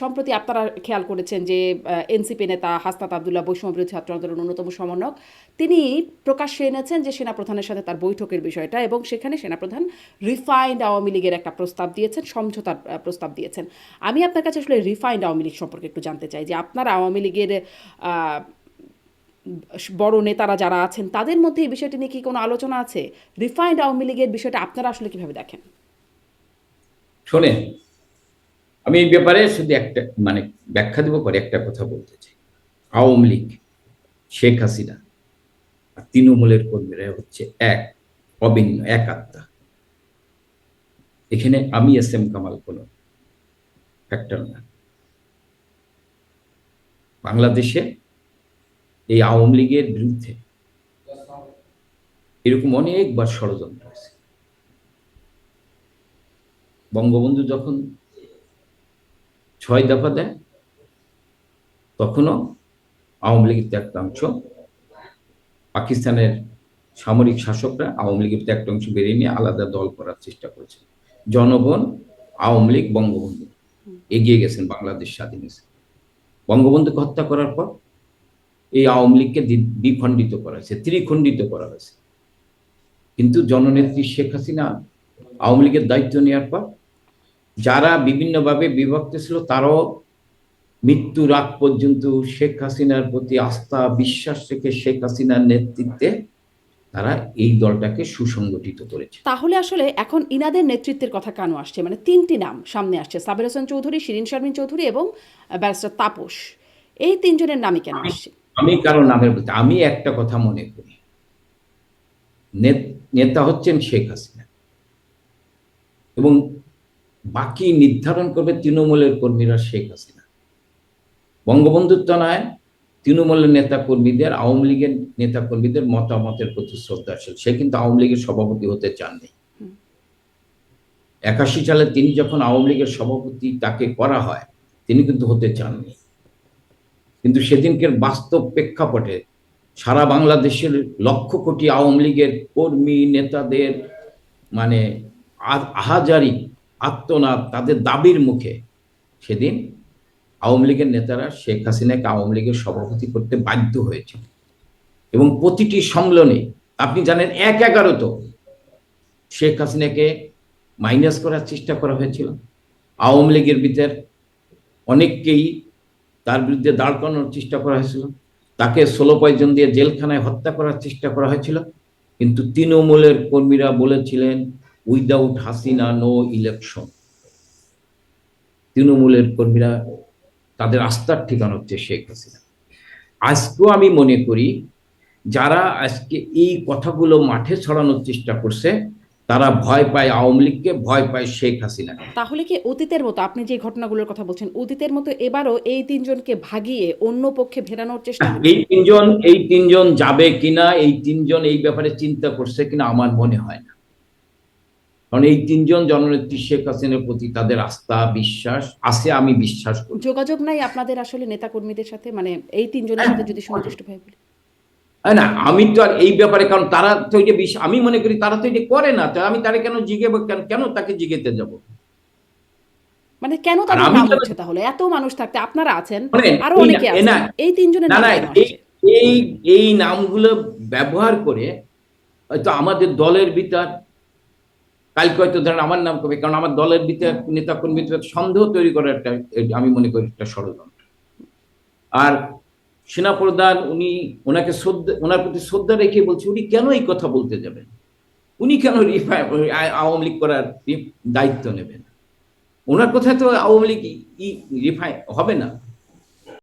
সম্প্রতি আপনারা খেয়াল করেছেন যে এনসিপি নেতা হাসনাত আবদুল্লাহ বৈষম্য বিরোধী ছাত্র আন্দোলনের অন্যতম সমন্বয়ক। তিনি প্রকাশ্যে এনেছেন যে, সেনাপ্রধানের সাথে তার বৈঠকের বিষয়টা এবং সেখানে সেনাপ্রধান রিফাইন্ড আওয়ামী লীগের একটা প্রস্তাব দিয়েছেন, সমঝোতার প্রস্তাব দিয়েছেন। আমি আপনার কাছে আসলে রিফাইন্ড আওয়ামী লীগ সম্পর্কে একটু জানতে চাই যে, আপনারা আওয়ামী লীগের বড় নেতারা যারা আছেন, তাদের মধ্যে এই বিষয়টি নিয়ে কি কোনো আলোচনা আছে? রিফাইন্ড আওয়ামী লীগের বিষয়টা আপনারা আসলে কীভাবে দেখেন? শোনেন আমি এই ব্যাপারে শুধু একটা মানে ব্যাখ্যা দেবো, পরে একটা কথা বলতে চাই। আওয়ামী লীগ, শেখ হাসিনা আর তৃণমূলের কর্মীরা হচ্ছে এক, অভিন্ন এক আত্মা এখানে আমি এস এম কামাল কোনো ফ্যাক্টর না। বাংলাদেশে এই আওয়ামী লীগের বিরুদ্ধে এরকম অনেকবার ষড়যন্ত্র হয়েছে। বঙ্গবন্ধু যখন ছয় দফা দেয়, তখনও আওয়ামী লীগের একটা অংশ পাকিস্তানের সামরিক শাসকরা আওয়ামী লীগের একটা অংশ বেরিয়ে নিয়ে আলাদা দল করার চেষ্টা করেছে জনগণ আওয়ামী লীগ বঙ্গবন্ধু, এগিয়ে গেছেন বাংলাদেশ স্বাধীন বঙ্গবন্ধুকে হত্যা করার পর এই আওয়ামী লীগকে দ্বিখণ্ডিত করা হয়েছে, ত্রিখণ্ডিত করা হয়েছে। কিন্তু জননেত্রী শেখ হাসিনা আওয়ামী লীগের দায়িত্ব নেওয়ার পর যারা বিভিন্নভাবে বিভক্ত ছিল তারাও মৃত্যুর আগ পর্যন্ত শেখ হাসিনার প্রতি আস্থা বিশ্বাস রেখে শেখ হাসিনার নেতৃত্বে তারা এই দলটাকে সুসংগঠিত করেছে। তাহলে আসলে এখন ইনাদের নেতৃত্বের কথা কেন আসছে? মানে তিনটি নাম সামনে আসছে সাবির হোসেন চৌধুরী শিরিন শারমিন চৌধুরী এবং ব্যারিস্টার তাপস। এই তিনজনের নামই কেন আসছে? আমি কারও নামের বলতে আমি একটা কথা মনে করি। নেতা হচ্ছেন শেখ হাসিনা। এবং বাকি নির্ধারণ করবে তৃণমূলের কর্মীরা শেখ হাসিনা। বঙ্গবন্ধুর নয় তৃণমূলের নেতা কর্মীদের আওয়ামী লীগের নেতা কর্মীদের মতামতের প্রতি শ্রদ্ধাশীল সে কিন্তু আওয়ামী লীগের সভাপতি হতে চাননি। একাশি সালে তিনি যখন আওয়ামী লীগের সভাপতি তাকে করা হয় তিনি কিন্তু হতে চাননি। কিন্তু সেদিনকের বাস্তব প্রেক্ষাপটে সারা বাংলাদেশের লক্ষ কোটি আওয়ামী লীগের কর্মী নেতাদের মানে আহাজারি আত্মনাদ তাদের দাবির মুখে। সেদিন আওয়ামী লীগের নেতারা শেখ হাসিনাকে আওয়ামী লীগের সভাপতি করতে বাধ্য হয়েছে এবং প্রতিটি সম্মেলনে আপনি জানেন এক এগারোত শেখ হাসিনাকে মাইনাস করার চেষ্টা করা হয়েছিল। আওয়ামী লীগের ভিতর অনেককেই তার বিরুদ্ধে দাঁড় করানোর চেষ্টা করা হয়েছিল। তাকে ষোলো পয়জন দিয়ে জেলখানায় হত্যা করার চেষ্টা করা হয়েছিল। কিন্তু তৃণমূলের কর্মীরা বলেছিলেন উইদাউট হাসিনা নো ইলেকশন তৃণমূলের কর্মীরা তাদের আস্থার ঠিকানা হচ্ছে শেখ হাসিনা। আজকেও আমি মনে করি যারা আজকে এই কথাগুলো মাঠে ছড়ানোর চেষ্টা করছে তারা ভয় পায় আওয়ামী লীগকে ভয় পায় শেখ হাসিনা তাহলে কি অতীতের মতো আপনি যে ঘটনাগুলোর কথা বলছেন অতীতের মতো এবারও এই তিনজনকে ভাগিয়ে অন্য পক্ষে ফেরানোর চেষ্টা এই তিনজন এই তিনজন যাবে কিনা এই তিনজন এই ব্যাপারে চিন্তা করছে কিনা আমার মনে হয় না। কারণ এই তিনজন জননেত্রী শেখ হাসিনার প্রতি তাদের আস্থা বিশ্বাস আছে আমি বিশ্বাস করি। যোগাযোগ নাই আপনাদের আসলে নেতাকর্মীদের সাথে? মানে এই তিনজনের সাথে যদি সুনির্দিষ্ট ভাবে বলি। না আমি তো আর এই ব্যাপারে কারণ তারা তো এটা বিশ- আমি মনে করি তারা তো এটা করে না আমি তারা কেন জিগেব? কেন কেন তাকে জিগেতে যাব? মানে কেন তাদের নাম হচ্ছে তাহলে? এত মানুষ থাকতে আপনারা আছেন মানে আরও এই অনেকে আছেন। এই তিনজনের না নাম না এই এই এই নামগুলো ব্যবহার করে হয়তো আমাদের দলের ভিতর কালকে হয়তো ধরেন আমার নাম করবে কারণ আমার দলের ভিতর নেতা কর্মী সন্দেহ তৈরি করার একটা আমি মনে করি একটা ষড়যন্ত্র। আর সেনাপ্রধান উনি ওনাকে শ্রদ্ধা, ওনার প্রতি শ্রদ্ধা রেখে বলছে, উনি কেন এই কথা বলতে যাবেন? উনি কেন রিফাই আওয়ামী লীগ করার দায়িত্ব নেবেন? ওনার কথায় তো আওয়ামী লীগ রিফাই হবে না।